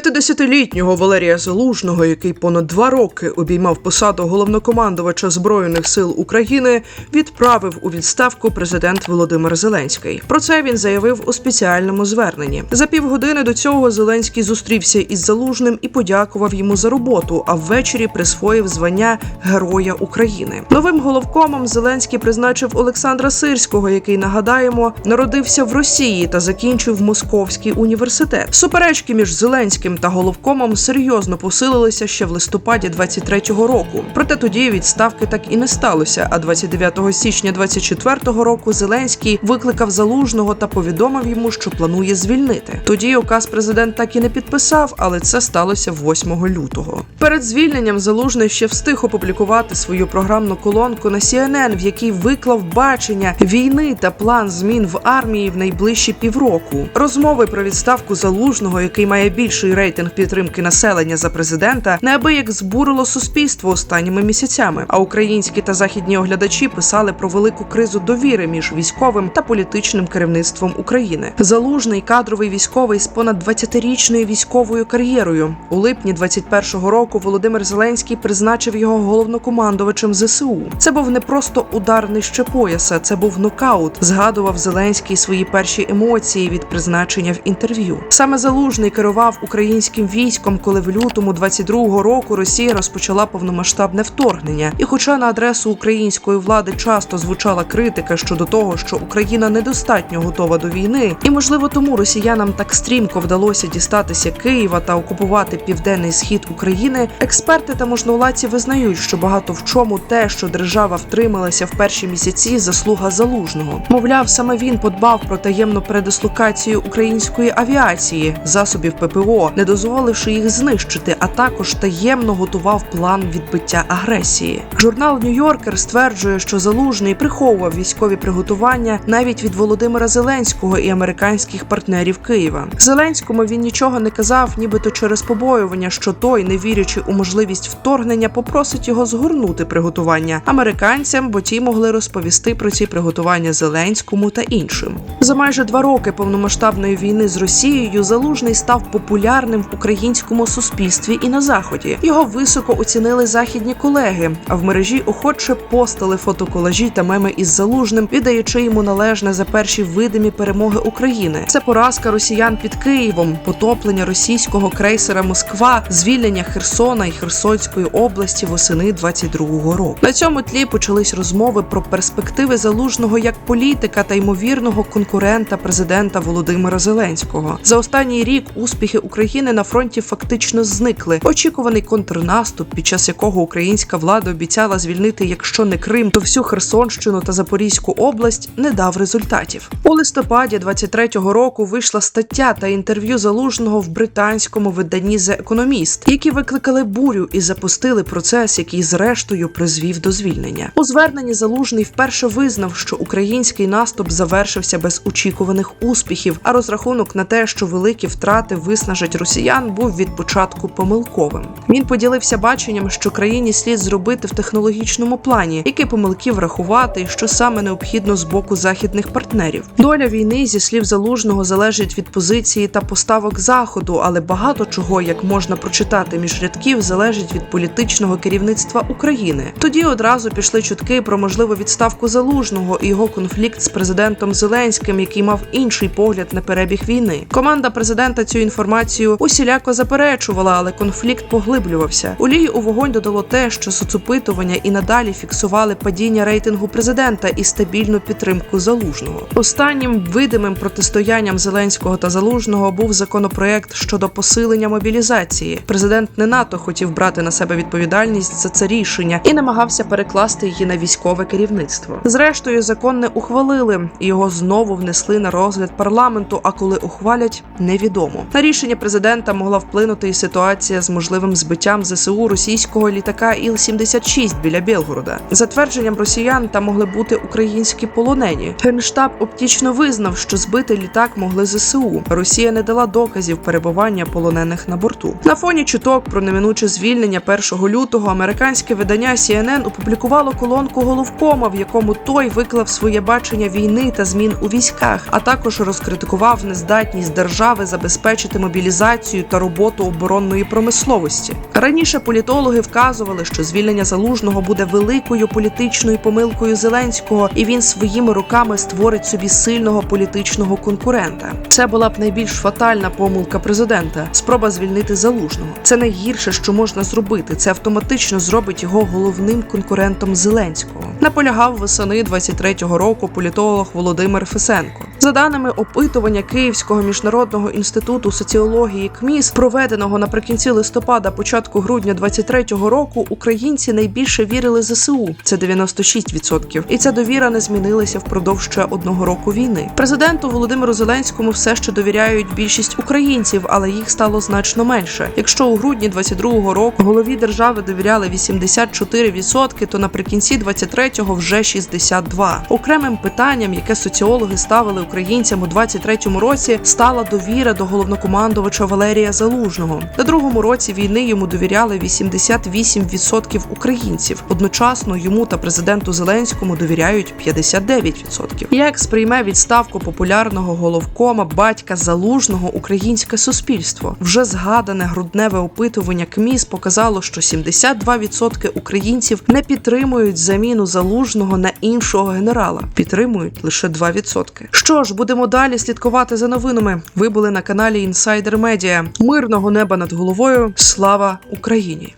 50-літнього Валерія Залужного, який понад два роки обіймав посаду головнокомандувача збройних сил України, відправив у відставку президент Володимир Зеленський. Про це він заявив у спеціальному зверненні. За півгодини до цього Зеленський зустрівся із Залужним і подякував йому за роботу. А ввечері присвоїв звання Героя України. Новим головкомом Зеленський призначив Олександра Сирського, який нагадаємо народився в Росії та закінчив Московський університет. Суперечки між Зеленським та головкомом серйозно посилилися ще в листопаді 23-го року. Проте тоді відставки так і не сталося. А 29 січня 24-го року Зеленський викликав залужного та повідомив йому, що планує звільнити. Тоді указ президент так і не підписав, але це сталося 8 лютого. Перед звільненням залужний ще встиг опублікувати свою програмну колонку на CNN, в якій виклав бачення війни та план змін в армії в найближчі півроку. Розмови про відставку залужного, який має більший рейтинг підтримки населення за президента, неабияк збурило суспільство останніми місяцями. А українські та західні оглядачі писали про велику кризу довіри між військовим та політичним керівництвом України. Залужний кадровий військовий з понад 20-річною військовою кар'єрою. У липні 21-го року Володимир Зеленський призначив його головнокомандувачем ЗСУ. Це був не просто удар нижче пояса, це був нокаут. Згадував Зеленський свої перші емоції від призначення в інтерв'ю. Саме залужний керував українським військом, коли в лютому 22-го року Росія розпочала повномасштабне вторгнення. І, хоча на адресу української влади часто звучала критика щодо того, що Україна недостатньо готова до війни, і можливо тому росіянам так стрімко вдалося дістатися Києва та окупувати південний схід України. Експерти та можновладці визнають, що багато в чому те, що держава втрималася в перші місяці, заслуга залужного. Мовляв, саме він подбав про таємну передислокацію української авіації, засобів ППО, не дозволивши їх знищити, а також таємно готував план відбиття агресії. Журнал Нью-Йоркер стверджує, що залужний приховував військові приготування навіть від Володимира Зеленського і американських партнерів Києва. Зеленському він нічого не казав, нібито через побоювання, що той, не вірячи у можливість вторгнення, попросить його згорнути приготування американцям, бо ті могли розповісти про ці приготування Зеленському та іншим. За майже два роки повномасштабної війни з Росією залужний став популярним в українському суспільстві і на заході. Його високо оцінили західні колеги, а в мережі охоче постали фотоколажі та меми із залужним, віддаючи йому належне за перші видимі перемоги України. Це поразка росіян під Києвом, потоплення російського крейсера Москва, звільнення Херсона і Херсонської області восени 22-го року. На цьому тлі почались розмови про перспективи залужного як політика та ймовірного конкурента президента Володимира Зеленського. За останній рік успіхи України на фронті фактично зникли. Очікуваний контрнаступ, під час якого українська влада обіцяла звільнити, якщо не Крим, то всю Херсонщину та Запорізьку область, не дав результатів. У листопаді 23-го року вийшла стаття та інтерв'ю залужного в британському виданні The Economist, які викликали бурю і запустили процес, який зрештою призвів до звільнення. У зверненні залужний вперше визнав, що український наступ завершився без очікуваних успіхів, а розрахунок на те, що великі втрати виснажать росіян, був від початку помилковим. Він поділився баченням, що країні слід зробити в технологічному плані, які помилки врахувати, і що саме необхідно з боку західних партнерів. Доля війни зі слів залужного залежить від позиції та поставок заходу, але багато чого, як можна прочитати між рядків, залежить від політичного керівництва України. Тоді одразу пішли чутки про можливу відставку залужного і його конфлікт з президентом Зеленським, який мав інший погляд на перебіг війни. Команда президента цю інформацію усіляко заперечувала, але конфлікт поглиблювався. Олію у вогонь додало те, що соцопитування і надалі фіксували падіння рейтингу президента і стабільну підтримку залужного. Останнім видимим протистоянням Зеленського та залужного був законопроект щодо посилення мобілізації. Президент не НАТО хотів брати на себе відповідальність за це рішення і намагався перекласти її на військове керівництво. Зрештою, закон не ухвалили, і його знову внесли на розгляд парламенту. А коли ухвалять, невідомо. На рішення президента могла вплинути і ситуація з можливим збиттям ЗСУ російського літака Іл-76 біля Білгорода. За твердженням росіян, там могли бути українські полонені. Генштаб оптічно визнав, що збитий літак могли ЗСУ. Росія не дала доказів перебування полонених на борту. На фоні чуток про неминуче звільнення 1 лютого американське видання CNN опублікувало колонку головкома, в якому той виклав своє бачення війни та змін у військах, а також розкритикував нездатність держави забезпечити мобілізацію мобілізацію та роботу оборонної промисловості. Раніше політологи вказували, що звільнення залужного буде великою політичною помилкою Зеленського, і він своїми руками створить собі сильного політичного конкурента. Це була б найбільш фатальна помилка президента спроба звільнити залужного. Це найгірше, що можна зробити. Це автоматично зробить його головним конкурентом Зеленського. Наполягав восени 23-го року політолог Володимир Фесенко. За даними опитування Київського міжнародного інституту соціології КМІС, проведеного наприкінці листопада, початку грудня 23-го року, українці найбільше вірили ЗСУ. Це 96%. І ця довіра не змінилася впродовж ще одного року війни. Президенту Володимиру Зеленському все ще довіряють більшість українців, але їх стало значно менше. Якщо у грудні 22-го року голові держави довіряли 84%, то наприкінці 23-го вже 62%. Окремим питанням, яке соціологи ставили українцям у 23-му році, стала довіра до головнокомандувача Валерія Залужного. На другому році війни йому довіряли 88% українців. Одночасно йому та президенту Зеленському довіряють 59%. Як сприйме відставку популярного головкома батька Залужного українське суспільство? Вже згадане грудневе опитування КМІС показало, що 72% українців не підтримують заміну залужного на іншого генерала. Підтримують лише 2%. Ж, будемо далі слідкувати за новинами. Ви були на каналі Інсайдер Медіа. Мирного неба над головою. Слава Україні!